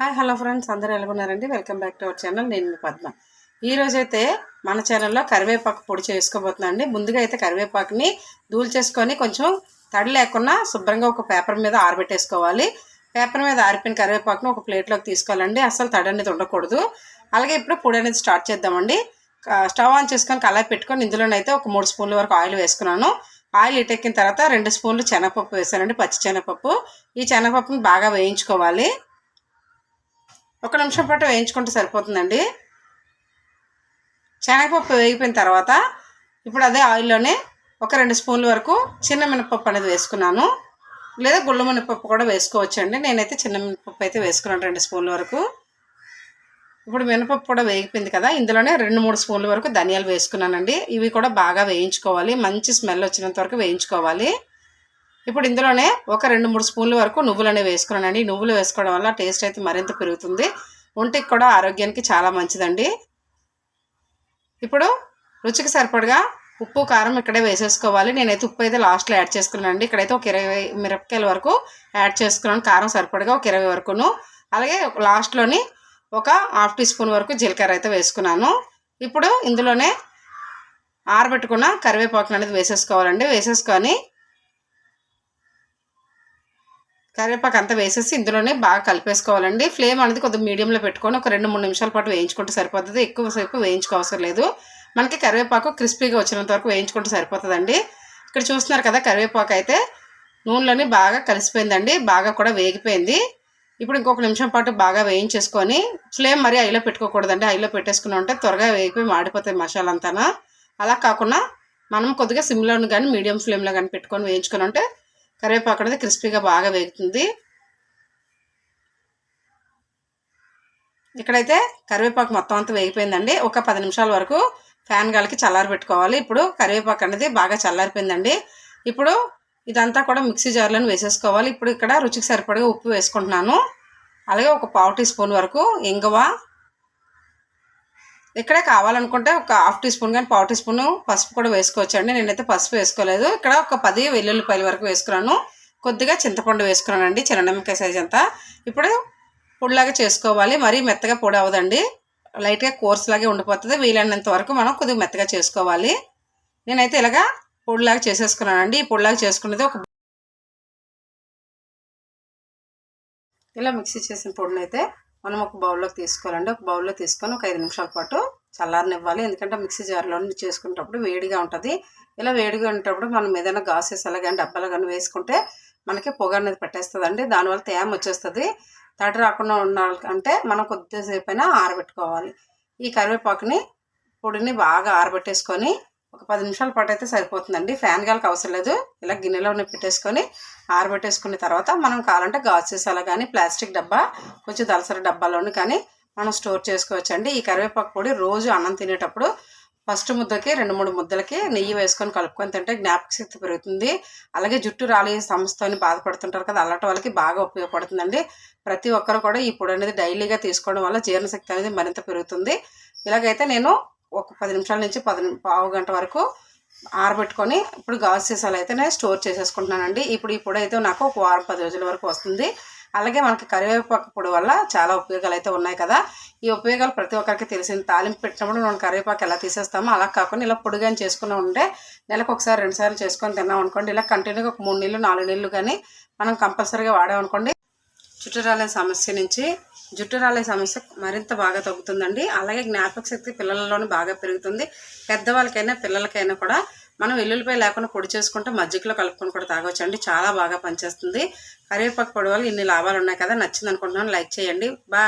Hi hello friends అందరూ ఎలాగున్నారండి welcome back to our channel. నేను మీ పద్మ. ఈ రోజైతే మన ఛానల్లో కరివేపాకు పొడి చేసుకోబోతున్నాను అండి. ముందుగా అయితే కరివేపాకుని దూలు చేసుకొని కొంచెం తడి లేకుండా శుభ్రంగా ఒక పేపర్ మీద ఆరబెట్టేసుకోవాలి. పేపర్ మీద ఆరిపిన కరివేపాకును ఒక ప్లేట్లోకి తీసుకోవాలండి. అసలు తడి అనేది ఉండకూడదు. అలాగే ఇప్పుడు పొడి అనేది స్టార్ట్ చేద్దామండి. స్టవ్ ఆన్ చేసుకొని కలాయి పెట్టుకొని ఇందులోనైతే ఒక మూడు స్పూన్ల వరకు ఆయిల్ వేసుకున్నాను. ఆయిల్ ఇటెక్కిన తర్వాత రెండు స్పూన్లు శనగపప్పు వేసానండి పచ్చి శనగపప్పు. ఈ శనగపప్పును బాగా వేయించుకోవాలి. ఒక నిమిషం పాటు వేయించుకుంటే సరిపోతుందండి. శనగపప్పు వేగిపోయిన తర్వాత ఇప్పుడు అదే ఆయిల్లోనే ఒక రెండు స్పూన్ల వరకు చిన్న మినపప్పు అనేది వేసుకున్నాను. లేదా గుళ్ళ మినపప్పు కూడా వేసుకోవచ్చండి. నేనైతే చిన్న మినపప్పు అయితే వేసుకున్నాను రెండు స్పూన్ల వరకు. ఇప్పుడు మినపప్పు కూడా వేగిపోయింది కదా ఇందులోనే రెండు మూడు స్పూన్ల వరకు ధనియాలు వేసుకున్నానండి. ఇవి కూడా బాగా వేయించుకోవాలి. మంచి స్మెల్ వచ్చినంత వరకు వేయించుకోవాలి. ఇప్పుడు ఇందులోనే ఒక రెండు మూడు స్పూన్ల వరకు నువ్వులు అనేవి వేసుకున్నానండి నువ్వులు వేసుకోవడం వల్ల టేస్ట్ అయితే మరింత పెరుగుతుంది. ఒంటికి కూడా ఆరోగ్యానికి చాలా మంచిదండి. ఇప్పుడు రుచికి సరిపడగా ఉప్పు కారం ఇక్కడే వేసేసుకోవాలి. నేనైతే ఉప్పు అయితే లాస్ట్లో యాడ్ చేసుకున్నానండి. ఇక్కడైతే ఒక ఇరవై మిరపకాయల వరకు యాడ్ చేసుకున్నాను. కారం సరిపడగా ఒక ఇరవై వరకును. అలాగే లాస్ట్లోని ఒక హాఫ్ టీ స్పూన్ వరకు జీలకర్ర అయితే వేసుకున్నాను. ఇప్పుడు ఇందులోనే ఆరబెట్టుకున్న కరివేపాకులు అనేది వేసేసుకోవాలండి. వేసేసుకొని కరివేపాకు అంతా వేసేసి ఇందులోనే బాగా కలిపేసుకోవాలండి. ఫ్లేమ్ అనేది కొద్దిగా మీడియంలో పెట్టుకొని ఒక రెండు మూడు నిమిషాల పాటు వేయించుకుంటే సరిపోతుంది. ఎక్కువసేపు వేయించుకోవసరం లేదు మనకి కరివేపాకు క్రిస్పీగా వచ్చినంత వరకు వేయించుకుంటే సరిపోతుందండి. ఇక్కడ చూస్తున్నారు కదా కరివేపాకు అయితే నూనెలోని బాగా కలిసిపోయిందండి. బాగా కూడా వేగిపోయింది. ఇప్పుడు ఇంకొక నిమిషం పాటు బాగా వేయించేసుకొని ఫ్లేమ్ మరి ఐలో పెట్టుకోకూడదండి. ఐలో పెట్టేసుకుని ఉంటే త్వరగా వేగిపోయి మాడిపోతాయి మసాలా అంతానా అలా కాకుండా మనం కొద్దిగా సిమ్లోని కానీ మీడియం ఫ్లేమ్లో కానీ పెట్టుకొని వేయించుకొని ఉంటే కరివేపాకు అనేది క్రిస్పీగా బాగా వేగుతుంది. ఇక్కడైతే కరివేపాకు మొత్తం అంతా వేగిపోయిందండి. ఒక పది నిమిషాల వరకు ఫ్యాన్ గాలికి చల్లారి పెట్టుకోవాలి. ఇప్పుడు కరివేపాకు అనేది బాగా చల్లారిపోయిందండి. ఇప్పుడు ఇదంతా కూడా మిక్సీ జార్లను వేసేసుకోవాలి. ఇప్పుడు ఇక్కడ రుచికి సరిపడగా ఉప్పు వేసుకుంటున్నాను. అలాగే ఒక పావు టీ స్పూన్ వరకు ఇంగువ ఇక్కడే కావాలనుకుంటే ఒక హాఫ్ టీ స్పూన్ కానీ పావు టీ స్పూన్ పసుపు కూడా వేసుకోవచ్చండి. నేనైతే పసుపు వేసుకోలేదు. ఇక్కడ ఒక పది వెల్లుల్లిపాయల వరకు వేసుకున్నాను. కొద్దిగా చింతపండు వేసుకున్నానండి చిన్న సైజ్ అంతా. ఇప్పుడు పొడిలాగా చేసుకోవాలి. మరీ మెత్తగా పొడి అవ్వదండి. లైట్గా కోర్స్ లాగే ఉండిపోతుంది. వీలైనంత వరకు మనం కొద్దిగా మెత్తగా చేసుకోవాలి. నేనైతే ఇలాగా పొడిలాగా చేసేసుకున్నానండి. ఈ పొడిలాగా చేసుకునేది ఒక ఇలా మిక్సీ చేసిన పొడిని అయితే మనం ఒక బౌల్లోకి తీసుకోవాలండి. ఒక బౌల్లో తీసుకొని ఒక ఐదు నిమిషాల పాటు చల్లారనివ్వాలి. ఎందుకంటే మిక్సీ జార్లో చేసుకునేటప్పుడు వేడిగా ఉంటుంది. ఇలా వేడిగా ఉండేటప్పుడు మనం ఏదైనా గాసెస్ అలా కానీ డబ్బాలు కానీ వేసుకుంటే మనకి పొగ అనేది పెట్టేస్తుందండి. దానివల్ల తేమ వచ్చేస్తుంది. తడి రాకుండా ఉండాలంటే మనం కొద్దిసేపు అయినా ఆరబెట్టుకోవాలి. ఈ కరివేపాకుని పొడిని బాగా ఆరబెట్టేసుకొని ఒక పది నిమిషాల పాటు అయితే సరిపోతుందండి. ఫ్యాన్ గాలికి అవసరం లేదు. ఇలా గిన్నెలోనే పెట్టేసుకొని ఆరబెట్టేసుకున్న తర్వాత మనం కావాలంటే గాజు సీసాలో కానీ ప్లాస్టిక్ డబ్బా కొంచెం దలసరి డబ్బాలోని కానీ మనం స్టోర్ చేసుకోవచ్చండి. ఈ కరివేపాకు పొడి రోజు అన్నం తినేటప్పుడు ఫస్ట్ ముద్దకి రెండు మూడు ముద్దలకి నెయ్యి వేసుకొని కలుపుకొని తింటే జ్ఞాపక శక్తి పెరుగుతుంది. అలాగే జుట్టు రాలి సమస్యతో బాధపడుతుంటారు కదా అలాంటి వాళ్ళకి బాగా ఉపయోగపడుతుందండి. ప్రతి ఒక్కరు కూడా ఈ పొడి అనేది డైలీగా తీసుకోవడం వల్ల జీర్ణశక్తి అనేది మరింత పెరుగుతుంది. ఇలాగైతే నేను ఒక పది నిమిషాల నుంచి పది పావు గంట వరకు ఆరబెట్టుకొని ఇప్పుడు గాజు సీసాలు అయితే నేను స్టోర్ చేసేసుకుంటున్నానండి. ఇప్పుడు ఈ పొడి అయితే నాకు ఒక వారం పది రోజుల వరకు వస్తుంది. అలాగే మనకి కరివేపాకు పొడి వల్ల చాలా ఉపయోగాలు అయితే ఉన్నాయి కదా. ఈ ఉపయోగాలు ప్రతి ఒక్కరికి తెలిసింది తాలింపు పెట్టినప్పుడు మనం కరివేపాకు ఎలా తీసేస్తామో అలా కాకుండా ఇలా పొడిగా చేసుకుని ఉంటే నెలకు ఒకసారి రెండుసార్లు చేసుకొని తిన్నాం అనుకోండి ఇలా కంటిన్యూగా ఒక మూడు నీళ్ళు నాలుగు నీళ్ళు కానీ మనం కంపల్సరీగా వాడామనుకోండి జుట్టు రాలే సమస్య నుంచి జుట్టు రాలే సమస్య మరింత బాగా తగ్గుతుందండి. అలాగే జ్ఞాపక శక్తి పిల్లలలోనే బాగా పెరుగుతుంది. పెద్దవాళ్ళకైనా పిల్లలకైనా కూడా మనం వెల్లుల్లిపాయ లేకుండా పొడి చేసుకుంటే మజ్జిగలో కలుపుకొని కూడా తాగొచ్చు అండి చాలా బాగా పనిచేస్తుంది. కరివేపాకు పొడి వల్ల ఇన్ని లాభాలు ఉన్నాయి కదా నచ్చింది అనుకుంటున్నాను లైక్ చేయండి. బాయ్.